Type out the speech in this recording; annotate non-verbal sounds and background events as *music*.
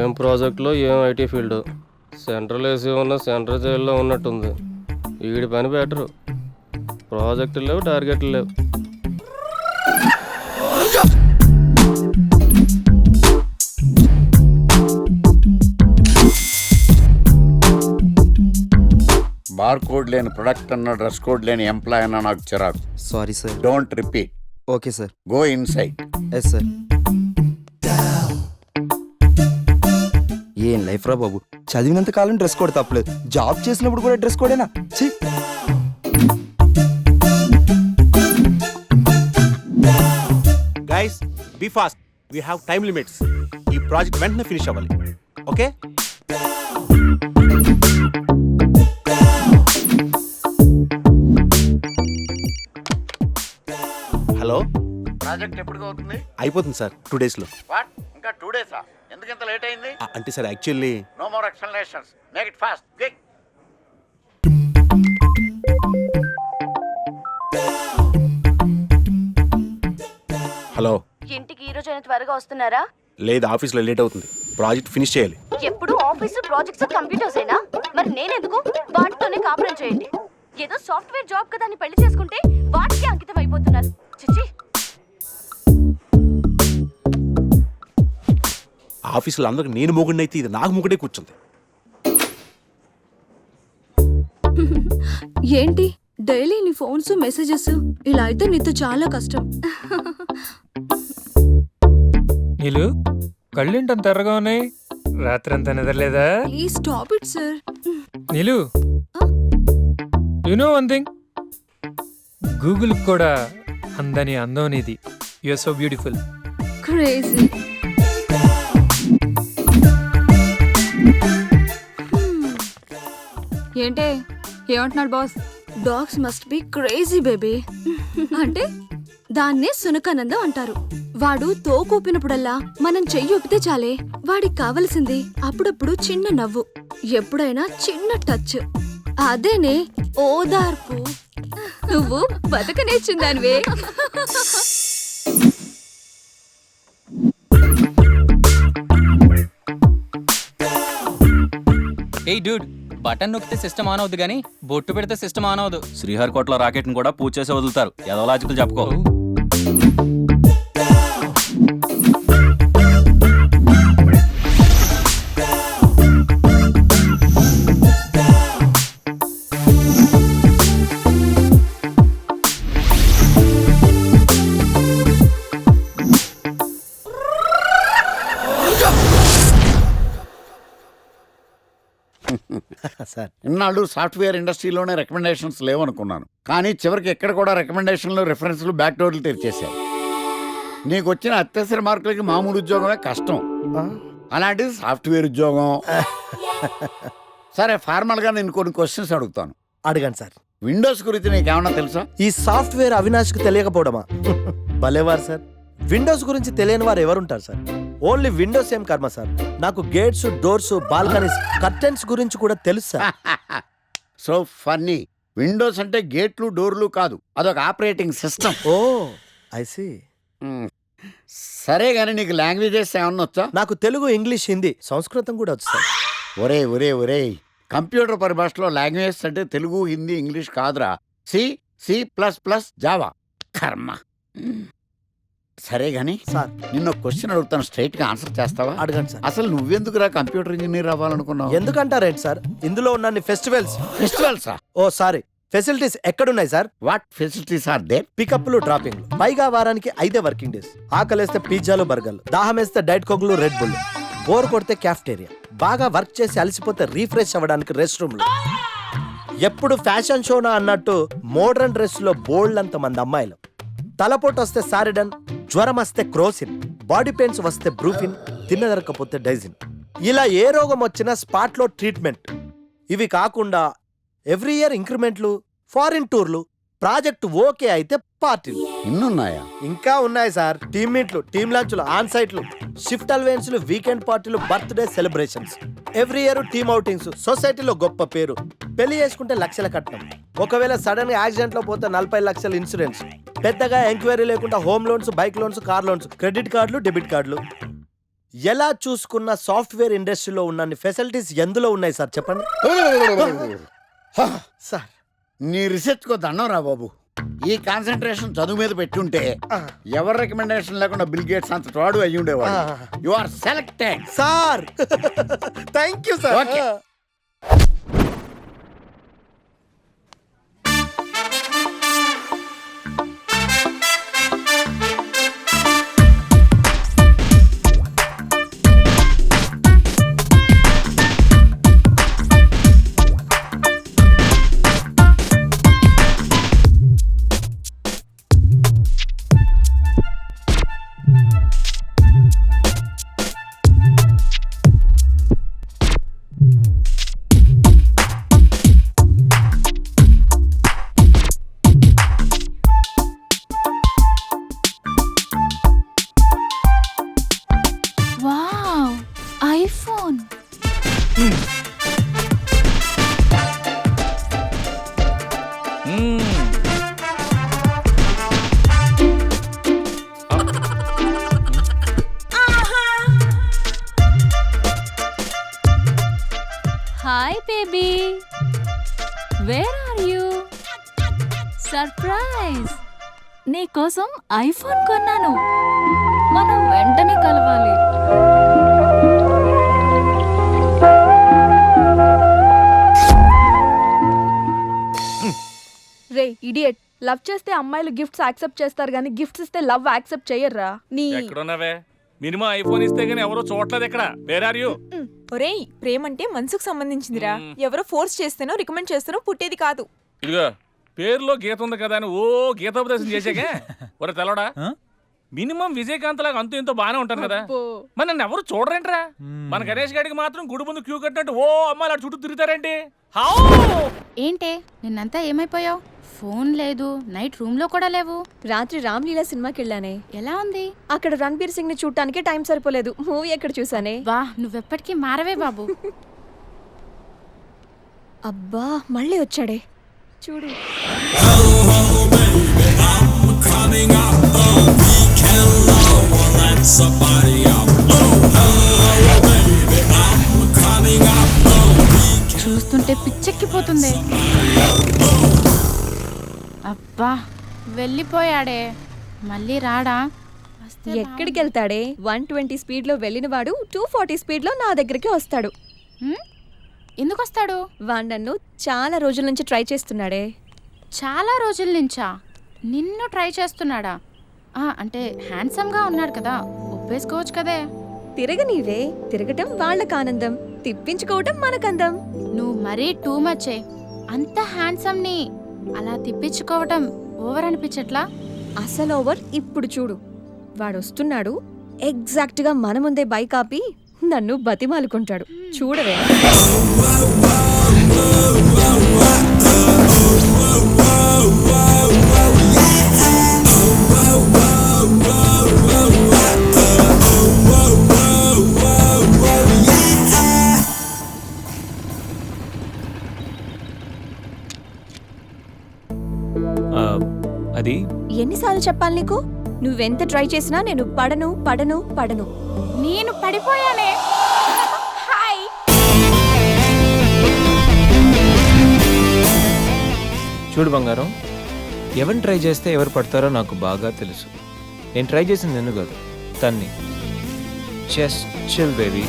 ఏం ప్రాజెక్టులో ఏం ఐటీ ఫీల్డ్? సెంట్రల్ ఏసీ ఉన్న సెంట్రల్ జైల్లో ఉన్నట్టుంది. వీడి పని బెటరు. ప్రాజెక్టులు లేవు టార్గెట్లు లేవు. బార్ కోడ్ లేని ప్రొడక్ట్ అన్న డ్రెస్ కోడ్ లేని ఎంప్లాయ్ అన్న నాకు చిరాకు. Sorry sir. Don't repeat. Okay sir. Go inside. Yes sir. ఏం లైఫ్ రా బాబు? చదివినంత కాలం డ్రెస్ కోడ్ తప్పలేదు. జాబ్ చేసినప్పుడు కూడా డ్రెస్ కోడేనా? ఛీ! Guys be fast we have time limits ఈ ప్రాజెక్ట్ వెంటనే ఫినిష్ అవ్వాలి. ఓకే హలో ప్రాజెక్ట్ ఎప్పుడు అవుతుంది? అయిపోతుంది సార్. టూ డేస్లో వాట్ ఇంకా టూ డేసా ఎందుకు ఇంత లేట్ అయింది? అంటే sir actually no more explanations make it fast quick hello ఇంటికి ఈ రోజైనా త్వరగా వస్తున్నారా? లేదు ఆఫీస్లో లేట్ అవుతుంది. ప్రాజెక్ట్ ఫినిష్ చేయాలి. ఎప్పుడు ఆఫీస్ ప్రాజెక్ట్స్ కంప్యూటర్స్ అయినా మరి నేనెందుకు? వాటితోనే కాపురం చేయండి. ఏదో సాఫ్ట్వేర్ జాబ్ కదా అని పెళ్ళి చేసుకుంటే వాటికి అంకితం అయిపోతున్నారు. చిచి ఆఫీసులో అందరికి నేను మొగుడిని అయితే ఇది నాకు మొగుడే కూర్చుంది. *laughs* ఏంటి? డైలీ నీ ఫోన్స్ మెసేజెస్ ఇలా అయితే నీతో చాలా కష్టం. *laughs* నీళ్ళు కళ్ళేంటంత ఎర్రగా ఉన్నాయి? రాత్రంతా నిద్రలేదా? Please stop it sir Neelu you know one thing Google కూడా అందని అందం అనేది యూఆర్ సో బ్యూటిఫుల్ క్రేజీ ఏంటే? ఏమంటున్నాడు boss? Dogs must be crazy baby అంటే దాన్నే సునకానందం అంటారు. వాడు తోకూపినప్పుడల్లా మనం చెయ్యి ఊపితే చాలే. వాడికి కావలసింది అప్పుడప్పుడు చిన్న నవ్వు. ఎప్పుడైనా చిన్న టచ్. అదేనే ఓదార్పు. నువ్వు బతక ఏయ్ డూడ్ బటన్ నొక్కితే సిస్టమ్ ఆన్ అవుద్ది కానీ బొట్టు పెడితే సిస్టమ్ ఆన్ అవ్వదు శ్రీహరికోటలో రాకెట్ని కూడా పూజ చేసి వదులుతారు. ఏదో లాజికల్ చెప్పుకో. *laughs* సార్ ఇన్నాళ్ళు సాఫ్ట్వేర్ ఇండస్ట్రీలోనే రికమెండేషన్స్ లేవనుకున్నాను. కానీ చివరికి ఎక్కడ కూడా రికమెండేషన్లు రెఫరెన్స్లు బ్యాక్ డోర్లు తెరిచేశాయి నీకు వచ్చిన అత్యవసర మార్కులకి మామూలు ఉద్యోగమే కష్టం. అలాంటిది సాఫ్ట్వేర్ ఉద్యోగం. *laughs* సరే ఫార్మల్గా నేను కొన్ని క్వశ్చన్స్ అడుగుతాను. అడగండి సార్. విండోస్ గురించి నీకేమన్నా తెలుసా? ఈ సాఫ్ట్వేర్ అవినాష్కి తెలియకపోవడమా? *laughs* భలేవారు సార్. విండోస్ గురించి తెలియని వారు ఎవరుంటారు సార్? ఓన్లీ విండోస్ ఏం కర్మ సార్? నాకు గేట్స్ డోర్స్ బాల్కనీస్ కర్టెన్స్ గురించి కూడా తెలుసు సార్. *laughs* So funny. విండోస్ అంటే గేట్లు డోర్లు కాదు. అదొక operating system. Oh I see. సరే కానీ నీకు లాంగ్వేజెస్ ఏమన్నా వచ్చా? నాకు తెలుగు ఇంగ్లీష్ హిందీ సంస్కృతం కూడా వచ్చు సార్. ఒరే ఒరే ఒరే. కంప్యూటర్ పరిభాషలో లాంగ్వేజెస్ అంటే తెలుగు హిందీ ఇంగ్లీష్ కాదురా. C C plus plus Java. కర్మ. సరే గాని సార్. నిన్న క్వశ్చన్ అడుగుతాను స్ట్రైట్గా ఆన్సర్ చేస్తావా? అడగండి సార్. అసలు నువ్వెందుకురా కంప్యూటర్ ఇంజనీర్ అవ్వాలనుకున్నావు? ఎందుకంటారేంటి సార్? ఇందులో ఉన్న ఫెస్టివల్స్ ఫెస్టివల్సా ఓ సారీ. ఫెసిలిటీస్ ఎక్కడున్నాయి sir? What facilities are there పికప్లు డ్రాపింగ్లు పైగా వారానికి ఐదే వర్కింగ్ డేస్ ఆకలేస్తే పిజ్జాలు బర్గర్లు దాహం వేస్తే డైట్ కోకులు రెడ్ బుల్ బోర్ కొడితే క్యాఫ్టేరియా బాగా వర్క్ చేసి అలసిపోతే రీఫ్రెష్ అవ్వడానికి రెస్ట్ రూమ్లు ఎప్పుడు ఫ్యాషన్ షోనా అన్నట్టు మోడర్న్ డ్రెస్లో బోల్డ్ అంత మంది అమ్మాయిలు. తలపోటు వస్తే సారిడన్ జ్వరం వస్తే క్రోసిన్ బాడీ పెయిన్స్ వస్తే బ్రూఫిన్ తిన్నదరకపోతే డైజిన్. ఇలా ఏ రోగం వచ్చినా స్పాట్లో ట్రీట్మెంట్. ఇవి కాకుండా ఎవ్రీ ఇయర్ ఇంక్రిమెంట్లు ఫారిన్ టూర్లు ప్రాజెక్ట్ ఓకే అయితే పార్టీలు. ఇన్నున్నాయా? ఇంకా ఉన్నాయి సార్. టీమ్ మీట్లు టీమ్ లంచ్లు ఆన్ సైట్లు షిఫ్ట్ అలవెన్స్లు వీకెండ్ పార్టీలు birthday celebrations. Every year team outings సొసైటీలో గొప్ప పేరు. పెళ్ళి చేసుకుంటే లక్షల కట్నం. ఒకవేళ సడన్గా యాక్సిడెంట్లో పోతే నలభై లక్షల ఇన్సూరెన్స్. పెద్దగా ఎంక్వైరీ లేకుండా home loans bike loans car loans credit కార్డులు డెబిట్ కార్డులు. ఎలా చూసుకున్న సాఫ్ట్వేర్ ఇండస్ట్రీలో ఉన్న ఫెసిలిటీస్ ఎందులో ఉన్నాయి సార్? చెప్పండి. సార్. నీ రీసెర్చ్ కో దండం రా బాబు. ఈ కాన్సన్ట్రేషన్ చదువు మీద పెట్టుంటే ఎవరి రికమెండేషన్ లేకుండా బిల్ గేట్స్ అంత తోడు అయ్యి ఉండేవాడు you are selected. Sir. *laughs* Thank you sir surprise నీకోసం ఐఫోన్ కొన్నాను. మనం వెంటనే కలవాలి. రే ఇడియట్ లవ్ చేస్తే అమ్మాయిలు గిఫ్ట్స్ యాక్సెప్ట్ చేస్తారు కానీ గిఫ్ట్స్ ఇస్తే లవ్ యాక్సెప్ట్ చెయ్యర్రా నీ ఎక్కడున్నావే? మినిమం ఐఫోన్ ఇస్తే గానీ ఎవరో చూడలేదు ఎక్కడ వేర్ ఆర్ యూ ఒరేయ్ ప్రేమంటే మనసుకు సంబంధించిందిరా. ఎవరో ఫోర్స్ చేస్తేనో రికమెండ్ చేస్తేనో పుట్టేది కాదు. ఇదిగో పేరులో గీత ఉంది కదా అని ఓ గీతోపదేశం చేసాకే *laughs* ఒరే తెలవడా మినిమం విజయకాంత్ లాగా అంతూ ఇంతో బానే ఉంటాను కదా. మరి నన్ను ఎవరు చూడరేంట్రా? మన గణేష్ గాడికి మాత్రం గుడి ముందు క్యూ కట్టినట్టు ఓ అమ్మాయిలు అటు చుట్టూ తిరుగుతారేంటి? హౌ? ఏంటే నిన్నంతా ఏమైపోయావు? ఫోన్ లేదు నైట్ రూమ్లో కూడా లేవు. రాత్రి రామ్లీలా సినిమాకి వెళ్ళానే ఎలా ఉంది? అక్కడ రణబీర్ సింగ్ని చూడటానికి టైం సరిపోలేదు. మూవీ ఎక్కడ చూసానే? వా నువ్వెప్పటికీ మారవే బాబు. అబ్బా మళ్ళీ వచ్చాడే. చూడు. చూస్తుంటే పిచ్చెక్కిపోతుంది. అబ్బా వెళ్ళిపోయాడే. మళ్ళీ రాడా? ఎక్కడికి వెళ్తాడే వన్ ట్వంటీ స్పీడ్లో వెళ్ళిన వాడు టూ ఫార్టీ స్పీడ్లో నా దగ్గరికి వస్తాడు? ఎందుకు వస్తాడు వాడు నన్ను చాలా రోజుల నుంచి ట్రై చేస్తున్నాడే. చాలా రోజుల నుంచా? నిన్ను ట్రై చేస్తున్నాడా? ఆ, అంటే హ్యాండ్సమ్గా ఉన్నాడు కదా. ఒప్పేసుకోవచ్చు కదే. తిరగనీవే తిరగటం వాళ్ళకి ఆనందం. తిప్పించుకోవటం మనకందం. నువ్వు మరీ టూ మచ్చే. అంత హ్యాండ్సమ్ని అలా తిప్పించుకోవటం ఓవర్ అనిపించట్లా? అసలు ఓవర్ ఇప్పుడు చూడు. వాడు వస్తున్నాడు ఎగ్జాక్ట్గా మన ముందే బైక్ ఆపి నన్ను బతిమాలుకుంటాడు. చూడవే. అది? ఎన్నిసార్లు చెప్పాలి నీకు? నువ్వెంత ట్రై చేసినా నేను పడను పడను పడను. నేను పడిపోయానే. చూడు బంగారం ఎవరిని ట్రై చేస్తే ఎవరు పడతారో నాకు బాగా తెలుసు. నేను ట్రై చేసింది ఎందుకు కాదు తన్ని. Chess chill baby.